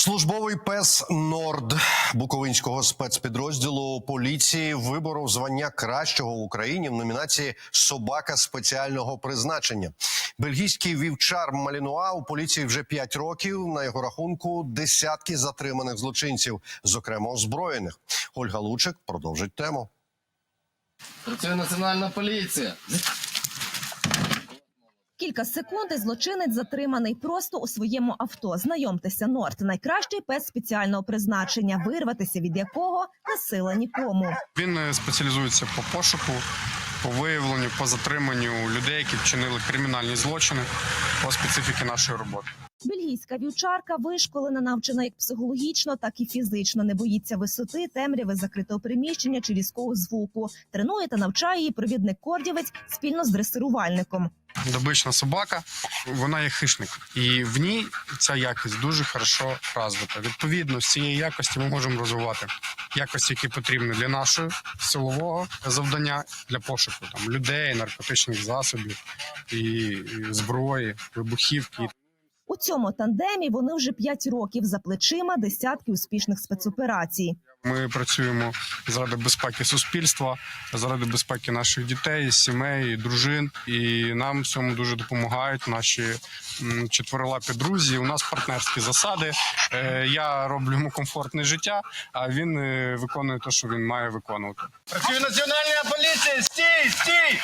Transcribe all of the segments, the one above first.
Службовий пес Норд Буковинського спецпідрозділу поліції виборов звання кращого в Україні в номінації Собака спеціального призначення. Бельгійський вівчар Малінуа у поліції вже 5 років. На його рахунку десятки затриманих злочинців, зокрема озброєних. Ольга Лучик продовжить тему. Працює національна поліція. Кілька секунд і злочинець затриманий просто у своєму авто. Знайомтеся, Норт найкращий пес спеціального призначення, вирватися від якого не сила нікому. Він е, спеціалізується по пошуку, по виявленню, по затриманню людей, які вчинили кримінальні злочини по специфіки нашої роботи. Бельгійська вівчарка вишколена, навчена як психологічно, так і фізично. Не боїться висоти, темряви, закритого приміщення чи різкого звуку. Тренує та навчає її провідник кордівець спільно з дресирувальником. Добична собака, вона є хищник, і в ній ця якість дуже хорошо розвита. Відповідно, з цієї якості ми можемо розвивати якості, які потрібні для нашого силового завдання для пошуку там людей, наркотичних засобів і, зброї, вибухівки. У цьому тандемі вони вже 5 років за плечима десятки успішних спецоперацій. Ми працюємо заради безпеки суспільства, заради безпеки наших дітей, сімей, дружин. І нам в цьому дуже допомагають наші четверолапі друзі. У нас партнерські засади. Е, Я роблю йому комфортне життя, а він е, виконує те, що він має виконувати. Працює національна поліція! Стій! Стій!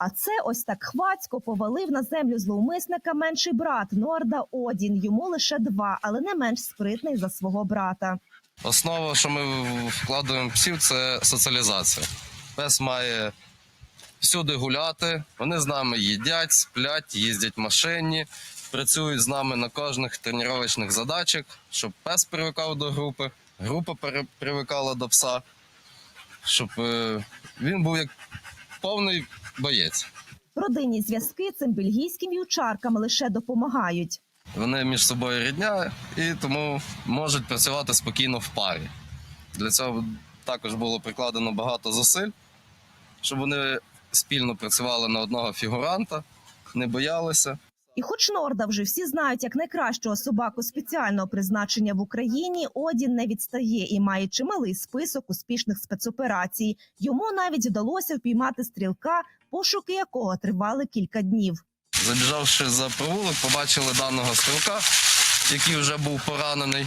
А це ось так хвацько повалив на землю зловмисника менший брат Норда Одін. Йому лише два, але не менш спритний за свого брата. Основа, що ми вкладаємо псів, це соціалізація. Пес має всюди гуляти. Вони з нами їдять, сплять, їздять в машині, працюють з нами на кожних тренувальних задачах, щоб пес привикав до групи, група привикала до пса, щоб е, він був як повний боєць. Родинні зв'язки цим бельгійським ючаркам лише допомагають. Вони між собою рідня і тому можуть працювати спокійно в парі. Для цього також було прикладено багато зусиль, щоб вони спільно працювали на одного фігуранта, не боялися. І хоч Норда вже всі знають як найкращого собаку спеціального призначення в Україні, Одін не відстає і має чималий список успішних спецоперацій. Йому навіть вдалося впіймати стрілка, пошуки якого тривали кілька днів. Забіжавши за провулок, побачили даного стрілка, який вже був поранений.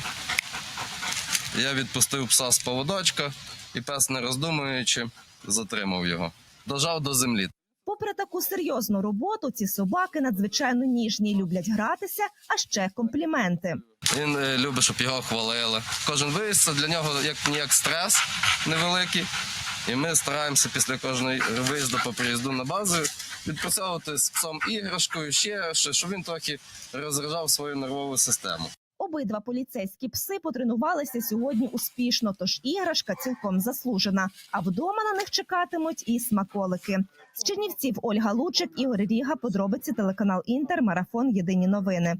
Я відпустив пса з поводочка, і пес, не роздумуючи, затримав його. Дожав до землі. Попри таку серйозну роботу, ці собаки надзвичайно ніжні, люблять гратися, а ще компліменти. Він е, любить, щоб його хвалили. Кожен виїзд це для нього як ніяк стрес невеликий. І ми стараємося після кожного виїзду по приїзду на базу відпрацьовувати з псом іграшкою, ще щоб він трохи розряджав свою нервову систему. Обидва поліцейські пси потренувалися сьогодні успішно, тож іграшка цілком заслужена. А вдома на них чекатимуть і смаколики. З Чернівців Ольга Лучик, Ігор Ріга. Подробиці телеканал Інтер. Марафон. Єдині новини.